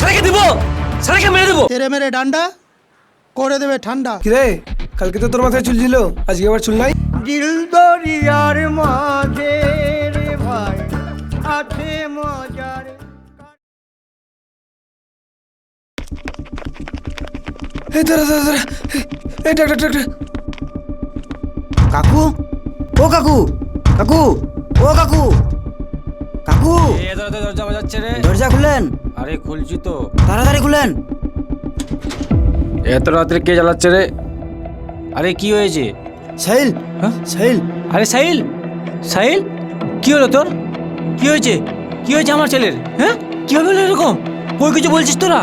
শালাকে দিব শালাকে মেরে দেবো। তেরে মেরে ডান্ডা করে দেবে ঠান্ডা। কিরে কালকে তো তোর মাথায় চুল ছিল আজকে আবার চুল নাই? দিল দরিয়ার মাঝে রে ভাই আছে মজার এই দাঁড়া দাঁড়া দাঁড়া এই ডাক্তার ডাক্তার কাকু ও কাকু কাকু ও কাকু। কাকু! এ দরজা দরজা বাজাচ্ছে রে। দরজা খুলেন আরে খুলছি তো। তাড়াতাড়ি খুলেন এত রাত্রে কে জ্বালাচ্ছে রে? আরে কি হয়েছে? সাইল হ্যাঁ? সাইল আরে সাহিল! সাহিল কি হলো তোর? কি হয়েছে? কি হয়েছে আমার ছেলের? হ্যাঁ? কীভাবে হলো এরকম? কই কিছু বলছিস তোরা?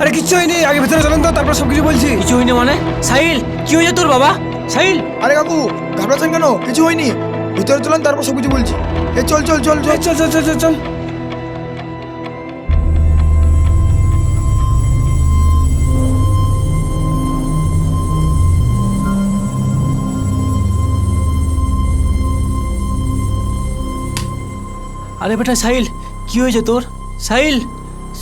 আরে কিচ্ছু হয়নি। আগে ভেতরে চলেন তো তারপর সব কিছু বলছি। কিছু হয়নি মানে? সাহিল কি হয়েছে তোর বাবা? সাহিল! আরে কাকু ঘাবড়াচ্ছেন কেন? কিছু হয়নি। ভিতরে চলেন তারপর সব কিছু বলছি। এ, চল চল চল চল। চল চল চল চল। আরে বেটা, সাহিল, কি হয়েছে তোর? সাহিল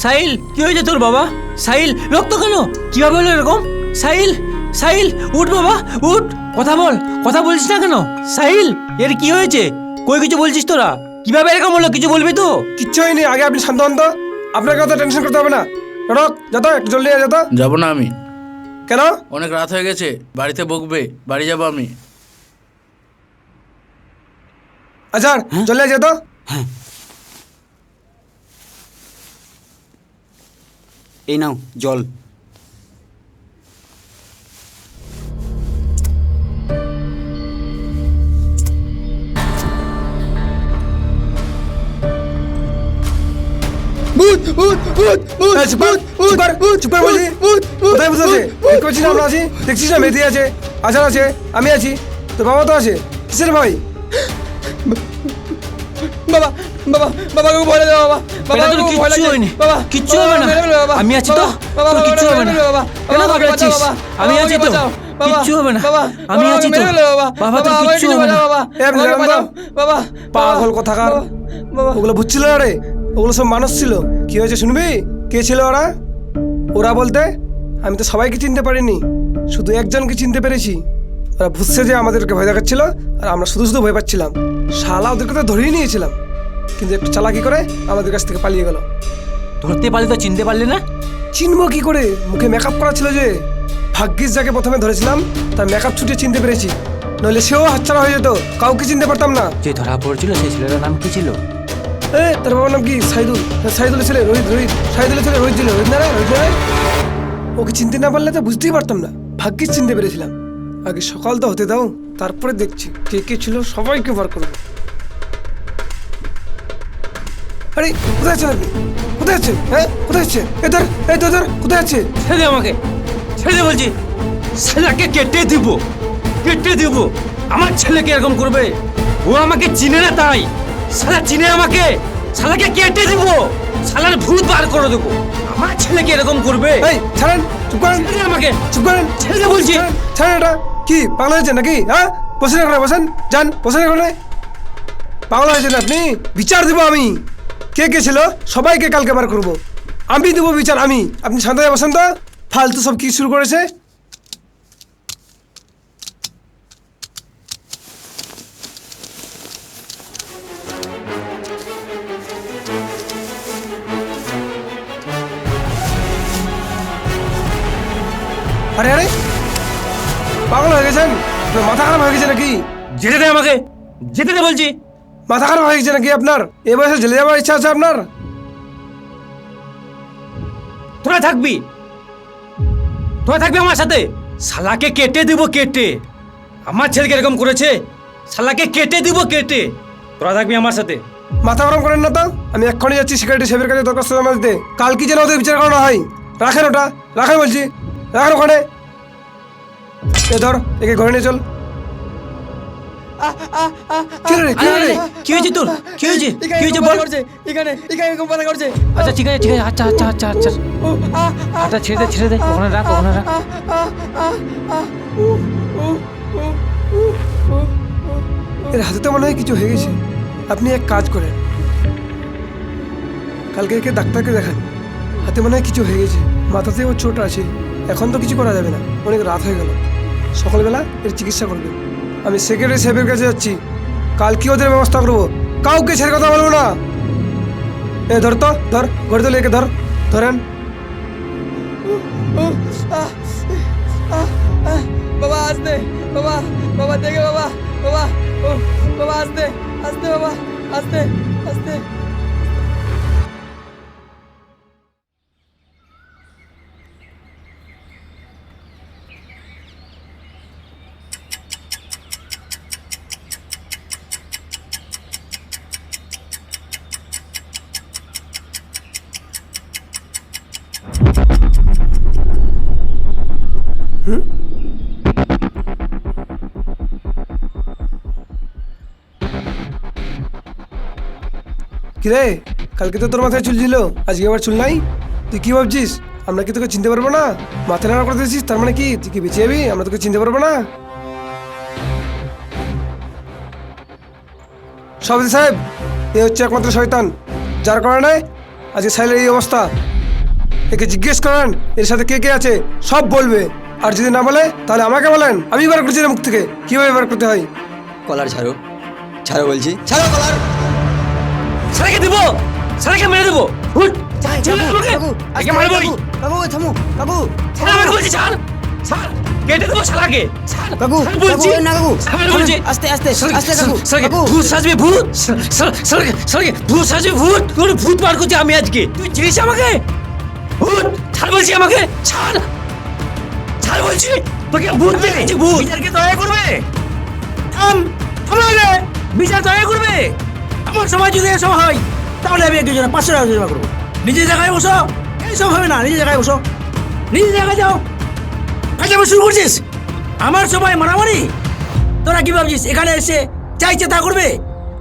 সাহিল, কি হয়েছে তোর বাবা? সাহিল, রক্ত কেন? কীভাবে হলো এরকম? সাহিল সাহিল, উঠ বাবা, উঠ। কথা বল, কথা বলছিস না কেন? সাহিল, এর কি হয়েছে? কই কিছু বলছিস তোরা? কীভাবে এরকম হলো? কিছু বলবি তো? কিচ্ছু হয়নি আগে আপনি শান্ত হন তো। আপনাকে অত টেনশন করতে হবে না। রক যত একটু জলদি যত যাব না আমি। কেন? অনেক রাত হয়ে গেছে বাড়িতে বকবে বাড়ি যাব আমি। আচ্ছা চলে যেত এই নাও জল। না আমরা আছি দেখছিস না মেথি আছে আচার আছে আমি আছি তোর বাবা তো আছে কিসের ভয় বাবা বাবা বাবা কাকু ভয় লাগে বাবা বাবা তোর কিচ্ছু হয়নি। বাবা কিচ্ছু হবে না। আমি আছি তো। তোর কিচ্ছু হবে না। কেন ঘাবড়াচ্ছিস? আমি আছি তো। কিচ্ছু হবে না। আমি আছি তো। বাবা। তোর কিচ্ছু হবে না। বাবা। পাগল কোথাকার ওগুলো বুঝছিল না রে ওগুলো সব মানুষ ছিল। কি হয়েছে শুনবি? কে ছিল ওরা? ওরা বলতে আমি তো সবাইকে চিনতে পারিনি। শুধু একজনকে চিনতে পেরেছি। ওরা বুঝছে যে আমাদেরকে ভয় দেখাচ্ছিল আর আমরা শুধু শুধু ভয় পাচ্ছিলাম। শালা ওদেরকে তো ধরিয়ে নিয়েছিলাম। কিন্তু একটু চালাকি করে আমাদের কাছ থেকে পালিয়ে গেল। ধরতে পারলি তো চিনতে পারলি না? চিনবো কি করে? মুখে মেকআপ করা ছিল যে ভাগ্যিস যাকে প্রথমে ধরেছিলাম তার মেকআপ ছুটিয়ে চিনতে পেরেছি। নইলে সেও হাতছাড়া হয়ে যেত। কাউকে চিনতে পারতাম না। যে ধরা পড়ছিল সেই ছেলেটার নাম কি ছিল? এ তার বাবার নাম কি? সাইদুল। হ্যাঁ, সাইদুলের ছেলে রোহিত রোহিত। সাইদুলের ছেলে রোহিত ছিল রোহিত রোহিত ওকে চিনতে না পারলে তো বুঝতেই পারতাম না। ভাগ্যিস চিনতে পেরেছিলাম। আগে হতে দাও তারপরে দেখছি কে কে ছিল সবাইকে বার করব। আরে কোথায় আছেন আপনি? কোথায় আছেন? হ্যাঁ কোথায় আছেন? তো এদের কোথায় আছে? ছেড়ে দে আমাকে। ছেড়ে দে বলছি। ছেলেকে কেটে দিব। কেটে দিব। আমার ছেলেকে এরকম করবে। ও আমাকে চিনে না তাই। শালা চিনে আমাকে? সালাকে কেটে দিব? সালার ভূত বার করে দেবো। আমার ছেলেকে এরকম করবে? এই ছাড়েন চুপ করেন। আমাকে চুপ করেন। বলছি। ছাড়েন, ছাড়েন এটা। কি পাগল হয়েছে নাকি? হ্যাঁ? বসেন এখানে বসেন। যান বসেন এখানে। পাগল হয়েছেন আপনি? বিচার দেবো আমি। কে কে ছিল? সবাইকে কালকে বার করব। আমি দেবো বিচার আমি। আপনি শান্ত বসেন তো। ফালতু সব কি শুরু করেছে? আরে আরে। পাগল হয়ে গেছেন? মাথা খারাপ হয়ে গেছে নাকি? যেতে দে আমাকে। যেতে দে বলছি। মাথা খারাপ হয়ে গেছে নাকি আপনার? এ বয়সে জেলে যাওয়ার ইচ্ছা আছে আপনার? তোরা থাকবি। তোরা থাকবি আমার সাথে। শালাকে কেটে দিব কেটে। আমার ছেলেকে এরকম করেছে। শালাকে কেটে দিব কেটে। তোরা থাকবি আমার সাথে। মাথা গরম করেন না তো? আমি এক্ষুনি যাচ্ছি সিকিউরিটি সাহেবের কাছে দরখাস্ত জমা দিতে। কাল কি যেন ওদের বিচার করানো হয়? রাখেন ওটা। রাখেন বলছি। রাখেন ওখানে। এ ধর একে ঘরে নিয়ে চল। কি রে, কি আরে, রে? আরে, কি হয়েছে তোর? কি হয়েছে? কি হয়েছে বল? এখানে এখানে এরকম বাধা করছে। আচ্ছা ঠিক আছে ঠিক আছে আচ্ছা আচ্ছা আচ্ছা আচ্ছা। ও, আ, আ, আচ্ছা ছেড়ে দে ছেড়ে দে ওখানে রাখ ওখানে রাখ। আ, আ, আ, আ, উ, উ, উ, উ, উ, উ। এর হাতে তো মনে হয় কিছু হয়ে গেছে। আপনি এক কাজ করেন। কালকে একে ডাক্তারকে দেখান। হাতে মনে হয় কিছু হয়ে গেছে। মাথাতে ওর চোট আছে। এখন তো কিছু করা যাবে না। অনেক রাত হয়ে গেল। সকালবেলা এর চিকিৎসা করবে। আমি সেক্রেটারি সাহেবের কাছে যাচ্ছি। কাল কি ওদের ব্যবস্থা করব? কাউকে ছেড়ে কথা বলব না। এ, ধর তো, ধর ঘরে তো লেকে ধর। ধরেন। বাবা, আসতে। বাবা বাবা, দেখে বাবা বাবা বাবা, আসতে আসতে, বাবা, আসতে আসতে। কিরে, কালকে তো তোর মাথায় চুল ছিল, আজকে আবার চুল নাই? তুই কি ভাবছিস? আমরা কি তোকে চিনতে পারব না? মাথা নাড়া করে দিয়েছিস, তার মানে কি? তুই কি বেঁচে যাবি? আমরা তোকে চিনতে পারব না? সভাপতি সাহেব, এ হচ্ছে একমাত্র শয়তান। যার কারণে আজকে সাইলের এই অবস্থা। একে জিজ্ঞেস করেন, এর সাথে কে কে আছে? সব বলবে। আর যদি না বলে তাহলে আমাকে বলেন। আমি বার করছি এর মুখ থেকে। কীভাবে বার করতে হয়? কলার ছাড়ো। ছাড়ো বলছি। ছাড়ো কলার। সারাকে দিব। সারাকে মেরে দেবো। ছেড়ে দে আমাকে। থামো। ছাড় বলছি ছাড়। ছাড়। কেটে দেবো শালাকে। ছাড়। কাকু, বলছি। না কাকু। বলছি। আস্তে, আস্তে, আস্তে কাকু, শালাকে কাকু। ভূত সাজবে ভূত। শালাকে শালাকে ভূত সাজবে ভূত। তোর ভূত বার করছি আমি আজকে। তুই চিনিস আমাকে? ভূত। ছাড় বলছি আমাকে। ছাড়। ছাড় বলছি তোকে ভূত দেখেছি ভূত। বিচারকে দয়া করবে। থাম থাম আগে। বিচার দয়া করবে। আমার সমাজ যদি এসব হয় তাহলে আমি একজন পাঁচশো টাকা জমা করব। নিজের জায়গায় বসো। এইসব হবে না নিজের জায়গায় বসো। নিজের জায়গায় যাও। কাজে শুরু করছিস? আমার সবাই মারামারি? তোরা কি ভাবছিস এখানে এসে যা ইচ্ছে তা করবে?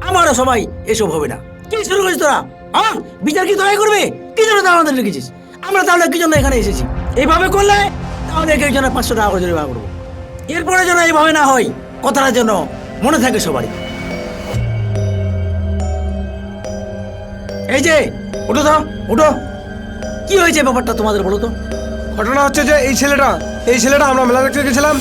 আমারও সবাই এসব হবে না। কি শুরু করিস তোরা? হ্যাঁ? বিচার কি তোরাই করবে? কি জন্য আমাদের লিখেছিস? আমরা তাহলে কি জন্য এখানে এসেছি? এইভাবে করলে এক একজনের পাঁচশো টাকা করে জরিমানা করব। এরপরে যেন এইভাবে না হয়, কথাটা যেন মনে থাকে সবারই। এই যে, উঠো তো, উঠো। কি হয়েছে ব্যাপারটা তোমাদের বলো তো? ঘটনা হচ্ছে যে এই ছেলেটা এই ছেলেটা আমরা মেলা দেখতে গেছিলাম।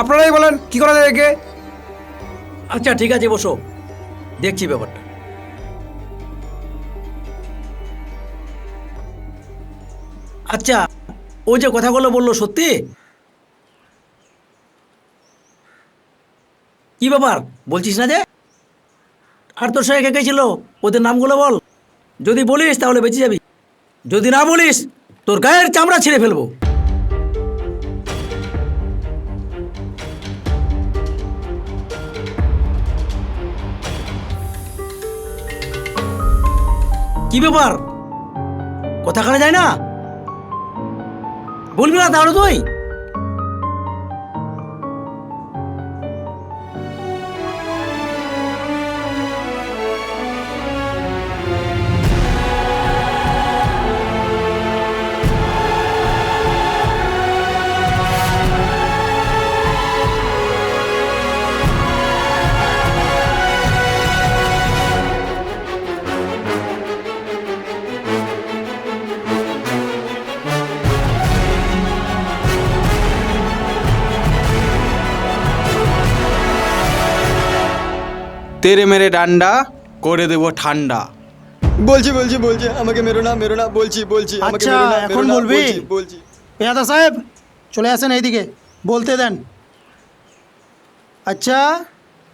আপনারাই বলেন, কি করা যায় একে? আচ্ছা ঠিক আছে, বসো। দেখছি ব্যাপারটা। আচ্ছা ও যে কথাগুলো বলল সত্যি? কি ব্যাপার? বলছিস না যে? আর তোর সঙ্গে কে ছিল? ওদের নামগুলো বল। যদি বলিস, তাহলে বেঁচে যাবি। যদি না বলিস, তোর গায়ের চামড়া ছিঁড়ে ফেলব। কি ব্যাপার? কথা কানে যায় না? বলবি না তাহলে তুই? তেরে মেরে ডান্ডা করে দেবো ঠান্ডা। বলছি বলছি বলছি আমাকে মেরো না মেরো না বলছি বলছি আমাকে আচ্ছা, এখন বলবি? বলছি, বলছি। পেয়াদা সাহেব চলে আসেন এইদিকে বলতে দেন। আচ্ছা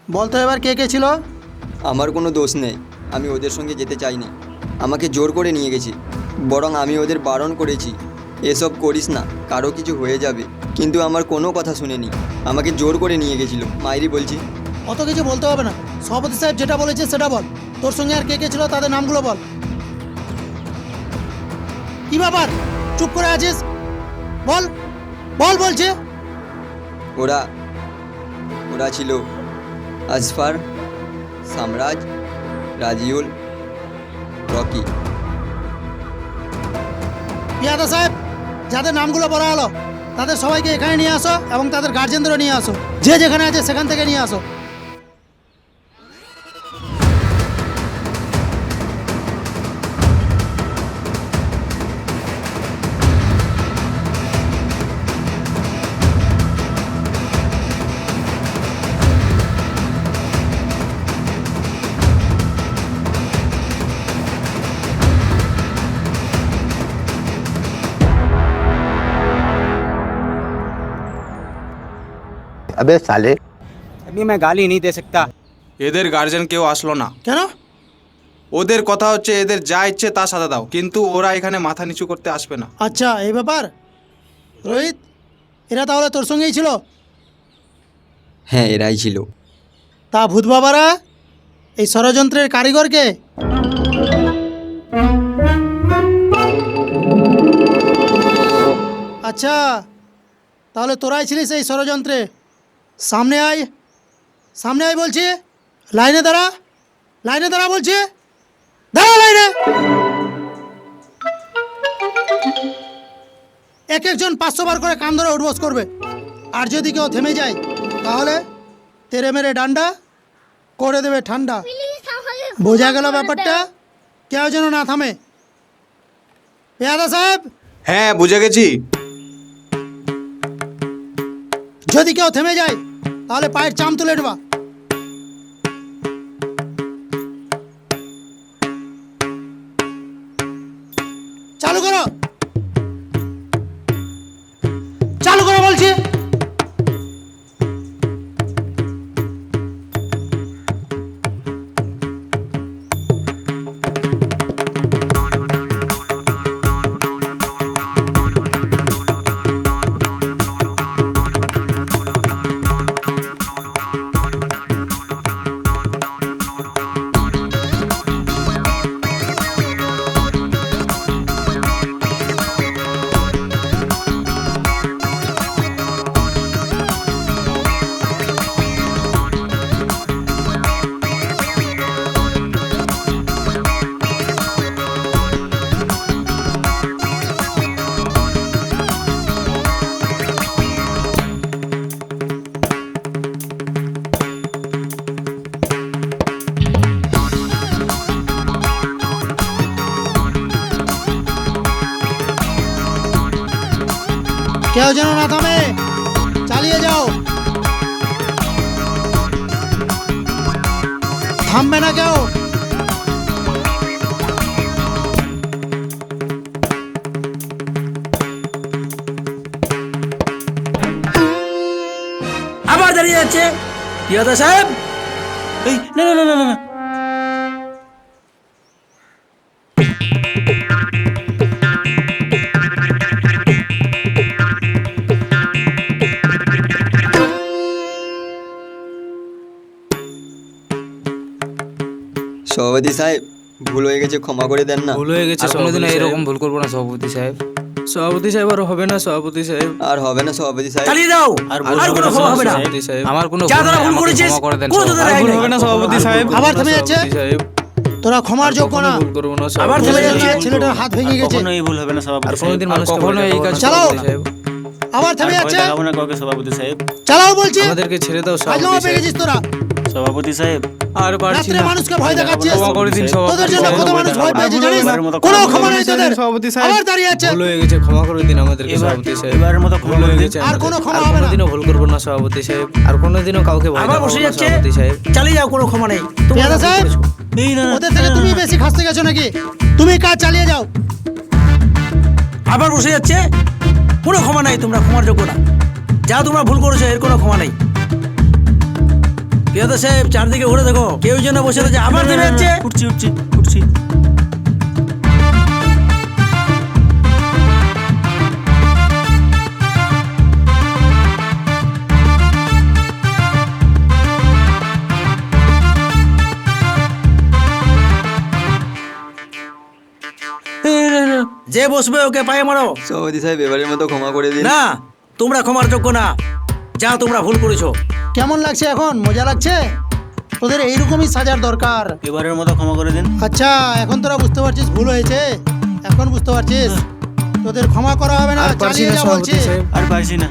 বলতো এবার কে কে ছিল? আমার কোনো দোষ নেই আমি ওদের সঙ্গে যেতে চাইনি। আমাকে জোর করে নিয়ে গেছি বরং আমি ওদের বারণ করেছি। এসব করিস না কারও কিছু হয়ে যাবে। কিন্তু আমার কোনো কথা শুনেনি আমাকে জোর করে নিয়ে গেছিল। মাইরি বলছি অত কিছু বলতে হবে না। সভাপতি সাহেব যেটা বলেছে সেটা বল। তোর সঙ্গে আর কে কে ছিল তাদের নামগুলো বল। কি ব্যাপার? চুপ করে আছিস? বল বল বলছে। ওরা ওরা ছিল আজফার সামরাজ রাজিউল রকি। পিয়াদা সাহেব যাদের নামগুলো বলা হলো তাদের সবাইকে এখানে নিয়ে আসো এবং তাদের গার্জেনদেরও নিয়ে আসো। যে যেখানে আছে সেখান থেকে নিয়ে আসো। अबे साले अभी मैं गाली नहीं दे सकता এদের গার্জেন কেউ আসলো না কেন ওদের কথা হচ্ছে এদের যা ইচ্ছে তা সাজা দাও কিন্তু ওরা এখানে মাথা নিচু করতে আসবে না আচ্ছা এই ব্যাপার রোহিত এরা তাহলে তোর সঙ্গেই ছিল হ্যাঁ এরাই ছিল তা ভূত বাবারা এই ষড়যন্ত্রের কারিগরকে আচ্ছা তাহলে তোরাই ছিলিস এই ষড়যন্ত্রে সামনে আয়। সামনে আয় বলছি। লাইনে দাঁড়া। লাইনে দাঁড়া বলছি। দাঁড়া লাইনে। এক একজন পাঁচশো বার করে কান ধরে উঠবোস করবে। আর যদি কেউ থেমে যায় তাহলে তেরে মেরে ডান্ডা করে দেবে ঠান্ডা। বোঝা গেল ব্যাপারটা? কেউ যেন না থামে। পেয়াদা সাহেব? হ্যাঁ বুঝে গেছি। যদি কেউ থেমে যায় তাহলে পায়ের চাম তুলে নেবা কেউ যেন না থামে চালিয়ে যাও থামবে না কেউ আবার দাঁড়িয়ে যাচ্ছে পিয়াদা সাহেব এই না না না না না সভাপতি সাহেব ভুল হয়ে গেছে ক্ষমা করে দেন না। ভুল হয়ে গেছে কোনোদিন এরকম ভুল করব না সভাপতি সাহেব। সভাপতি সাহেব আর হবে না সভাপতি সাহেব। আর হবে না সভাপতি সাহেব। চালিয়ে দাও! আর কোনো ক্ষমা হবে না। আমার কোনো যা তোরা ভুল করেছিস কোনো তোদের রায় হবে না সভাপতি সাহেব। আবার থেমে যাচ্ছে? তোরা ক্ষমার যোগ্য না। ভুল করব না আবার থেমে যাচ্ছে ছেলেটার হাত ভেঙে গেছে। এই ভুল হবে না সভাপতি আর সাহেব। কোনোদিন মানুষ কখনো এই কাজ চালাও। আবার থেমে যাচ্ছে? না কাউকে সভাপতি সাহেব। চালাও বলছি। আমাদেরকে ছেড়ে দাও সভাপতি পেয়ে সাহেব। গেছিস তোরা। সভাপতি সাহেব। আর পারছি না। মানুষকে ভয় দেখাচ্ছিস? ক্ষমা করে দিন তোদের জন্য কত মানুষ ভয় পেয়েছে জানিস? কোনো ক্ষমা নেই তোদের। আবার দাঁড়িয়ে আছে। ভুল হয়ে গেছে ক্ষমা করে দিন আমাদেরকে সভাপতি সাহেব। এবারের মতো ভুল হয়ে গেছে আর কোনো ক্ষমা হবে না। কোনোদিনও ভুল করব না সভাপতি সাহেব। আর কোনোদিনও কাউকে ভয় দেখাবো বসে না যাচ্ছে? সভাপতি সাহেব। চালিয়ে যাও কোনো ক্ষমা নেই। পেয়াদা ভুল সাহেব এই না না, ওদের থেকে তুমি বেশি খাসতে গেছো নাকি? তুমি কাজ চালিয়ে যাও। আবার বসে যাচ্ছে? কোনো ক্ষমা নাই তোমরা ক্ষমার যোগ্য না। যা তোমরা ভুল করেছ এর কোনো ক্ষমা নেই। পেয়াদা সাহেব চারদিকে ঘুরে দেখো। কেউ যেন বসে রয়েছে। আবার যাচ্ছে। উঠছি উঠছি উঠছি। যে বসবে ওকে পায়ে মারো। সৌদি সাহেব এবারের মতো ক্ষমা করে দিন। না তোমরা ক্ষমার যোগ্য না। যা তোমরা ভুল করেছ। কেমন লাগছে এখন? মজা লাগছে? তোদের এইরকমই সাজার দরকার। এবারের মতো ক্ষমা করে দিন। আচ্ছা এখন তোরা বুঝতে পারছিস ভুল হয়েছে। এখন বুঝতে পারছিস? তোদের ক্ষমা করা হবে না চালিয়ে যা আর পারছি না।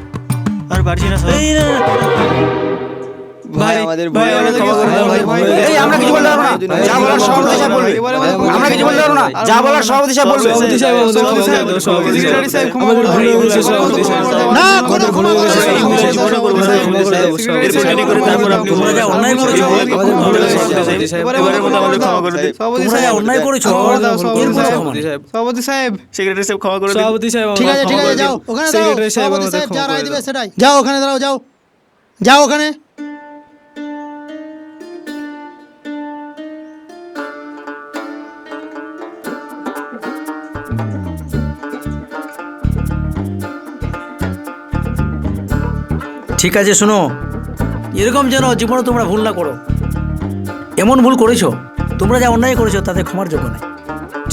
আর পারছি না আর এই না, ভাই আমাদের ভুল গেছে, ক্ষমা করে দিন, ভাই। এই আমরা কিছু বলতে পারব না। যা বলার সভাপতি সাহেব বলবে আমরা কিছু বলতে পারব না। যা বলার সভাপতি সাহেব বলবে। না কোনো ক্ষমা করা হবে না। তোমরা যা অন্যায় করেছ এবারের মতো আমাদের ক্ষমা করে দিন তোমরা যা অন্যায় করেছ এর ক্ষমা সভাপতি সাহেব সেক্রেটারি সাহেব ক্ষমা করে দিন। সভাপতি সাহেব ঠিক আছে ঠিক আছে যাও। ওখানে দাঁড়াও। সভাপতি সাহেব যা রায় দিবে সেটাই। যাও ওখানে দাঁড়াও যাও। যাও ওখানে ঠিক আছে, শোনো। এরকম যেন জীবনে তোমরা ভুল না করো। এমন ভুল করেছ, তোমরা যা অন্যায় করেছ তাতে ক্ষমার যোগ্য নাই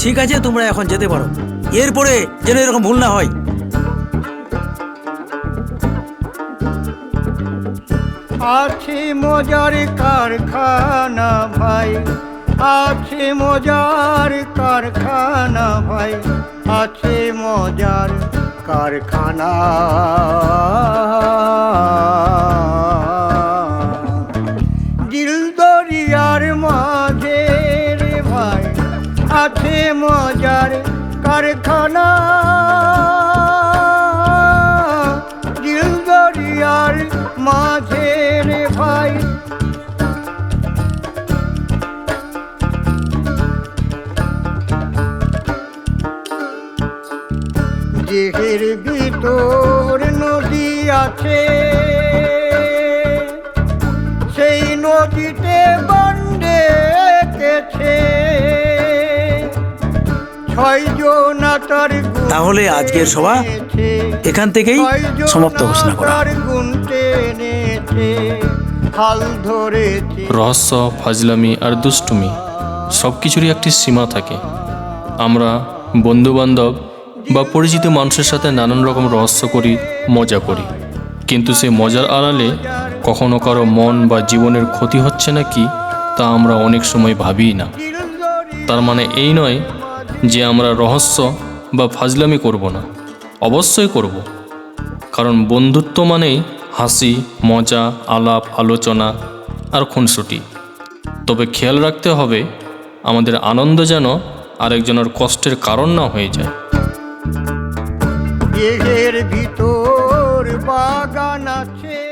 ঠিক আছে, তোমরা এখন যেতে পারো। এরপরে যেন এরকম ভুল না হয়। আছি মজার কারখানা ভাই, আছে মজার কারখানা ভাই, আছে মজার কারখানা দেহের ভিতর নদী আছে সেই নদীতে বন্ডে গেছে। তাহলে আজকের সভা। এখান থেকেই সমাপ্ত ঘোষণা করা। রহস্য ফাজলামি আর দুষ্টুমি সব কিছুরই একটি সীমা থাকে। আমরা বন্ধুবান্ধব বা পরিচিত মানুষের সাথে নানান রকম রহস্য করি, মজা করি। কিন্তু সেই মজার আড়ালে কখনো কারও মন বা জীবনের ক্ষতি হচ্ছে নাকি, তা আমরা অনেক সময় ভাবিই না। তার মানে এই নয় যে আমরা রহস্য বা ফাজলামি করব না, অবশ্যই করব। কারণ বন্ধুত্ব মানেই হাসি, মজা, আলাপ, আলোচনা আর খুনসুটি। তবে খেয়াল রাখতে হবে, আমাদের আনন্দ যেন আরেকজনের কষ্টের কারণ না হয়ে যায়। দেহের ভিতর বাগান আছে।